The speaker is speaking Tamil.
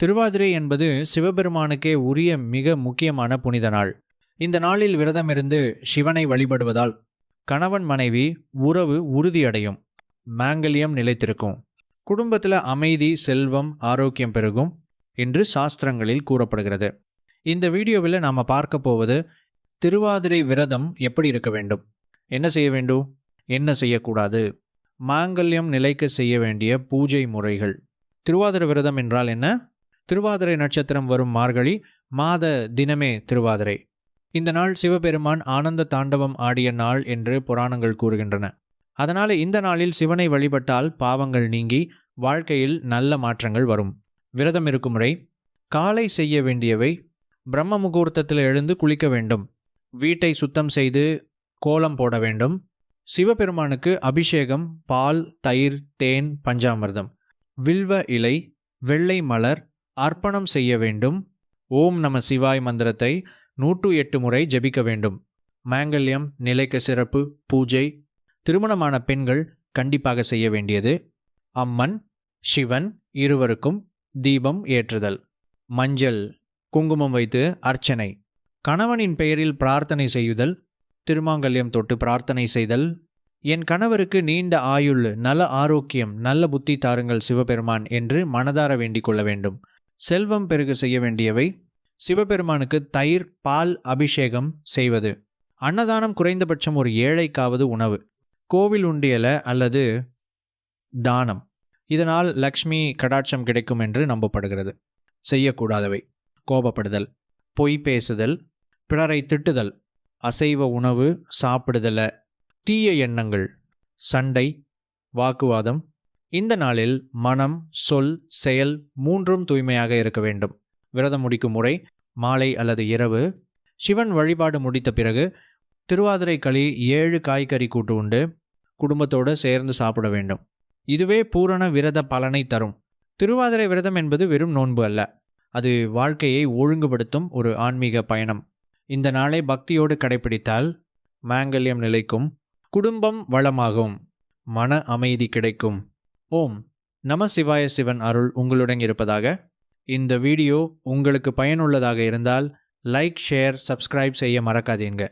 திருவாதிரை என்பது சிவபெருமானுக்கே உரிய மிக முக்கியமான புனித நாள். இந்த நாளில் விரதமிருந்து சிவனை வழிபடுவதால் கணவன் மனைவி உறவு உறுதியடையும். மாங்கல்யம் நிலைத்திருக்கும். குடும்பத்தில் அமைதி செல்வம் ஆரோக்கியம் பெருகும் என்று சாஸ்திரங்களில் கூறப்படுகிறது. இந்த வீடியோவில் நாம் பார்க்க போவது திருவாதிரை விரதம் எப்படி இருக்க வேண்டும்? என்ன செய்ய வேண்டும்? என்ன செய்யக்கூடாது? மாங்கல்யம் நிலைக்க செய்ய வேண்டிய பூஜை முறைகள். திருவாதிரை விரதம் என்றால் என்ன? திருவாதிரை நட்சத்திரம் வரும் மார்கழி மாத தினமே திருவாதிரை. இந்த நாள் சிவபெருமான் ஆனந்த தாண்டவம் ஆடிய நாள் என்று புராணங்கள் கூறுகின்றன. அதனால் இந்த நாளில் சிவனை வழிபட்டால் பாவங்கள் நீங்கி வாழ்க்கையில் நல்ல மாற்றங்கள் வரும். விரதம் இருக்கும் முறை காலை செய்ய வேண்டியவை பிரம்ம முகூர்த்தத்தில் எழுந்து குளிக்க வேண்டும் வீட்டை சுத்தம் செய்து கோலம் போட வேண்டும் சிவபெருமானுக்கு அபிஷேகம் பால் தயிர் தேன் பஞ்சாமிர்தம் வில்வ இலை வெள்ளை மலர் அர்ப்பணம் செய்ய வேண்டும். ஓம் நம சிவாய் மந்திரத்தை நூற்று எட்டு முறை ஜபிக்க வேண்டும். மாங்கல்யம் நிலைக்க சிறப்பு பூஜை திருமணமான பெண்கள் கண்டிப்பாக செய்ய வேண்டியது. அம்மன் சிவன் இருவருக்கும் தீபம் ஏற்றுதல். மஞ்சள் குங்குமம் வைத்து அர்ச்சனை. கணவனின் பெயரில் பிரார்த்தனை செய்யுதல். திருமாங்கல்யம் தொட்டு பிரார்த்தனை செய்தல். என் கணவருக்கு நீண்ட ஆயுள் நல ஆரோக்கியம் நல்ல புத்தி தாருங்கள் சிவபெருமான் என்று மனதார வேண்டிக் கொள்ள வேண்டும். செல்வம் பெருக செய்ய வேண்டியவை. சிவபெருமானுக்கு தயிர் பால் அபிஷேகம் செய்வது. அன்னதானம் குறைந்தபட்சம் ஒரு ஏழைக்காவது உணவு. கோவில் உண்டியல அல்லது தானம். இதனால் லக்ஷ்மி கடாட்சம் கிடைக்கும் என்று நம்பப்படுகிறது. செய்யக்கூடாதவை. கோபப்படுதல். பொய் பேசுதல். பிறரை திட்டுதல். அசைவ உணவு சாப்பிடுதல. தீய எண்ணங்கள். சண்டை. வாக்குவாதம். இந்த நாளில் மனம் சொல் செயல் மூன்றும் தூய்மையாக இருக்க வேண்டும். விரதம் முடிக்கும் முறை மாலை அல்லது இரவு. சிவன் வழிபாடு முடித்த பிறகு திருவாதிரை களி ஏழு காய்கறி கூட்டு உண்டு. குடும்பத்தோடு சேர்ந்து சாப்பிட வேண்டும். இதுவே பூரண விரத பலனை தரும். திருவாதிரை விரதம் என்பது வெறும் நோன்பு அல்ல. அது வாழ்க்கையை ஒழுங்குபடுத்தும் ஒரு ஆன்மீக பயணம். இந்த நாளை பக்தியோடு கடைபிடித்தால் மாங்கல்யம் நிலைக்கும் குடும்பம் வளமாகும் மன அமைதி கிடைக்கும். ஓம். நம சிவாய சிவன் அருள் உங்களுடன் இருப்பதாக. இந்த வீடியோ உங்களுக்கு பயனுள்ளதாக இருந்தால் லைக் ஷேர் சப்ஸ்கிரைப் செய்ய மறக்காதீங்க.